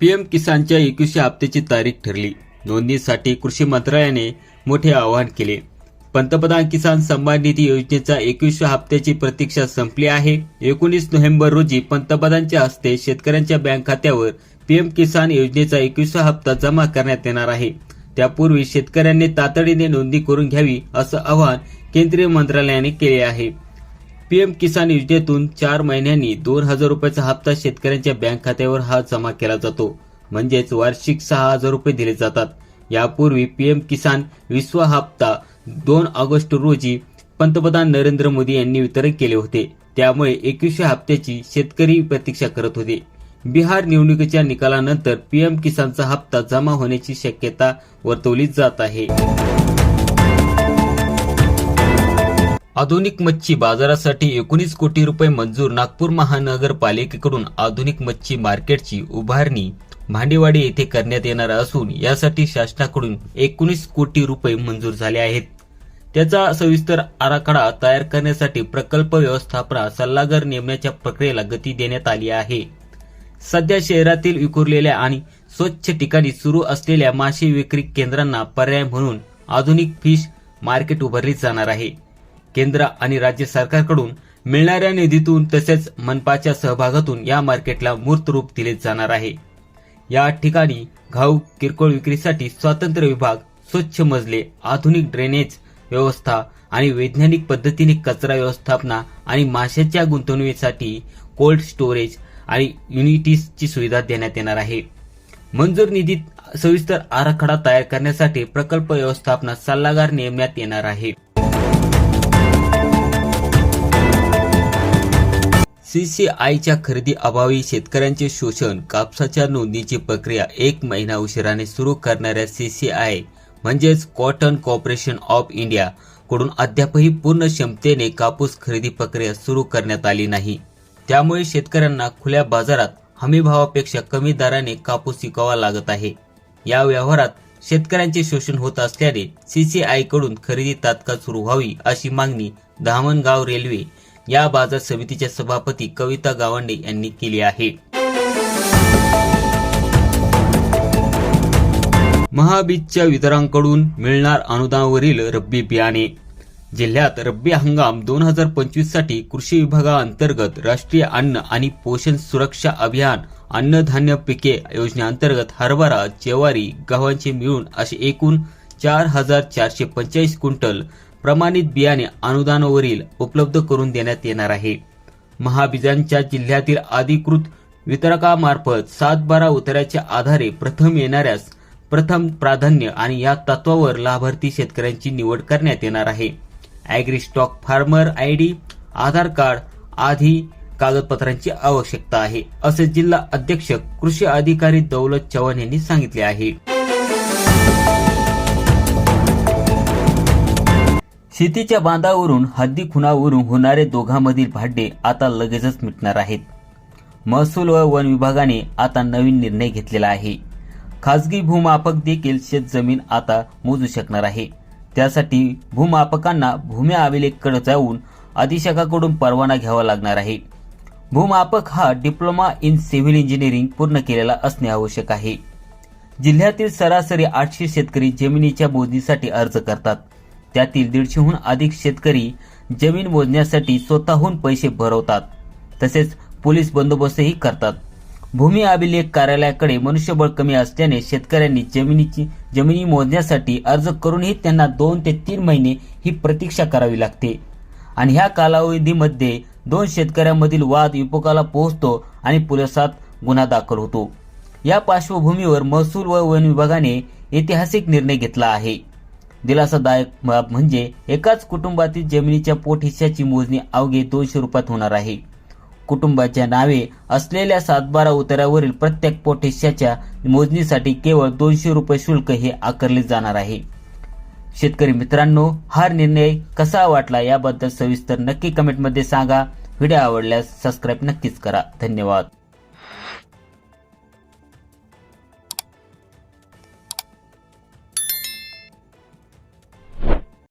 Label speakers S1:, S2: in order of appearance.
S1: PM किसानच्या एकवीसशे हप्त्याची तारीख ठरली. नोंदणीसाठी कृषी मंत्रालयाने मोठे आवाहन केले. पंतप्रधान किसान सन्मान निधी योजनेचा एकवीसशे हप्त्याची प्रतीक्षा संपली आहे. एकोणीस नोव्हेंबर रोजी पंतप्रधानांच्या हस्ते शेतकऱ्यांच्या बँक खात्यावर पीएम किसान योजनेचा एकवीसवा हप्ता जमा करण्यात येणार आहे. त्यापूर्वी शेतकऱ्यांनी तातडीने नोंदणी करून घ्यावी असं आवाहन केंद्रीय मंत्रालयाने केले आहे. पीएम किसान योजनेतून चार महिन्यांनी दोन हजार रुपयाचा हप्ता शेतकऱ्यांच्या बँक खात्यावर हा जमा केला जातो. म्हणजेच वार्षिक सहा हजार रुपये दिले जातात. यापूर्वी पीएम किसान विश्व हप्ता दोन ऑगस्ट रोजी पंतप्रधान नरेंद्र मोदी यांनी वितरण केले होते. त्यामुळे एकवीसव्या हप्त्याची शेतकरी प्रतीक्षा करत होते. बिहार निवडणुकीच्या निकालानंतर पीएम किसानचा हप्ता जमा होण्याची शक्यता वर्तवली जात आहे. आधुनिक मच्छी बाजारासाठी एकोणीस कोटी रुपये मंजूर नागपूर महानगरपालिकेकडून आधुनिक मच्छी मार्केटची उभारणी भांडेवाडी येथे करण्यात येणार असून यासाठी शासनाकडून एकोणीस कोटी रुपये मंजूर झाले आहेत. त्याचा सविस्तर आराखडा तयार करण्यासाठी प्रकल्प व्यवस्थापना सल्लागार नेमण्याच्या प्रक्रियेला गती देण्यात आली आहे. सध्या शहरातील विखुरलेल्या आणि स्वच्छ ठिकाणी सुरू असलेल्या मासे विक्री केंद्रांना पर्याय म्हणून आधुनिक फिश मार्केट उभारली जाणार आहे. केंद्र आणि राज्य सरकारकडून मिळणाऱ्या निधीतून तसेच मनपाच्या सहभागातून या मार्केटला मूर्त रूप दिले जाणार आहे. या ठिकाणी घाऊक किरकोळ विक्रीसाठी स्वातंत्र्य विभाग स्वच्छ मजले आधुनिक ड्रेनेज व्यवस्था आणि वैज्ञानिक पद्धतीने कचरा व्यवस्थापना आणि माशाच्या गुंतवणुकीसाठी कोल्ड स्टोरेज आणि युनिटीजची सुविधा देण्यात येणार आहे. मंजूर निधीत सविस्तर आराखडा तयार करण्यासाठी प्रकल्प व्यवस्थापना सल्लागार नेमण्यात येणार आहे. सीसीआयच्या खरेदी अभावी शेतकऱ्यांचे शोषण कापसाच्या नोंदणीची प्रक्रिया एक महिना उशिराने सुरू करणाऱ्या सीसीआय म्हणजेच कॉटन कॉर्पोरेशन ऑफ इंडिया कडून अद्यापही पूर्ण क्षमतेने कापूस खरेदी प्रक्रिया सुरू करण्यात आली नाही. त्यामुळे शेतकऱ्यांना खुल्या बाजारात हमीभावापेक्षा कमी दराने कापूस विकावा लागत आहे. या व्यवहारात शेतकऱ्यांचे शोषण होत असल्याने सीसीआयकडून खरेदी तात्काळ सुरू व्हावी अशी मागणी धामणगाव रेल्वे या बाजार समितीच्या सभापती कविता गावंडे यांनी केली आहे. महाबीजच्या वितरांकडून मिळणार अनुदानावरील रब्बी बियाणे. जिल्ह्यात रब्बी हंगाम दोन हजार पंचवीससाठी कृषी विभागाअंतर्गत राष्ट्रीय अन्न आणि पोषण सुरक्षा अभियान अन्नधान्य पिके योजनेअंतर्गत हरभरा ज्वारी गव्हांचे मिळून असे एकूण चार हजार चारशे पंचेचाळीस क्विंटल प्रमाणित बियाणे अनुदानावरील उपलब्ध करून देण्यात येणार आहे. महाबीजांच्या जिल्ह्यातील अधिकृत वितरकामार्फत सात बारा उतार्याच्या आधारे प्रथम येणाऱ्यास प्रथम प्राधान्य आणि या तत्वावर लाभार्थी शेतकऱ्यांची निवड करण्यात येणार आहे. Agri stock farmer I D Aadhaar card आधी कागदपत्रांची आवश्यकता आहे असे जिल्हा अध्यक्ष कृषी अधिकारी दौलत चव्हाण यांनी सांगितले आहे. शेतीच्या बांधावरून हद्दी खुणावरून होणारे दोघांमधील भांडे आता लगेचच मिटणार आहेत. महसूल व वन विभागाने आता नवीन निर्णय घेतलेला आहे. खासगी भूमापक देखील शेत जमीन आता मोजू शकणार आहे. त्यासाठी भूमापकांना भूमी अभिलेखकडे जाऊन अधीक्षकाकडून परवाना घ्यावा लागणार आहे. भूमापक हा डिप्लोमा इन सिव्हिल इंजिनिअरिंग पूर्ण केलेला असणे आवश्यक आहे. जिल्ह्यातील सरासरी आठशे शेतकरी जमिनीच्या मोजणीसाठी अर्ज करतात. त्यातील दीडशेहून अधिक शेतकरी जमीन मोजण्यासाठी स्वतःहून पैसे भरवतात. तसेच पोलीस बंदोबस्तही करतात. भूमी अभिलेख कार्यालयाकडे मनुष्यबळ कमी असल्याने शेतकऱ्यांनी जमिनीची जमिनी मोजण्यासाठी अर्ज करूनही त्यांना दोन ते तीन महिने ही प्रतीक्षा करावी लागते. आणि ह्या कालावधीमध्ये दोन शेतकऱ्यांमधील वाद विपोकाला पोहोचतो आणि पोलिसात गुन्हा दाखल होतो. या पार्श्वभूमीवर महसूल व वन विभागाने ऐतिहासिक निर्णय घेतला आहे. दिलासादायक बाब म्हणजे एकाच कुटुंबातील जमिनीच्या पोट हिश्श्याची मोजणी अवघे दोनशे रुपयात होणार आहे. कुटुंबाच्या नावे असलेल्या सातबारा उतारावरील प्रत्येक पोट हिश्श्याच्या मोजणीसाठी केवळ दोनशे रुपये शुल्क हे आकारले जाणार आहे. शेतकरी मित्रांनो हा निर्णय कसा वाटला याबद्दल सविस्तर नक्की कमेंटमध्ये सांगा. व्हिडिओ आवडल्यास सबस्क्राईब नक्कीच करा. धन्यवाद.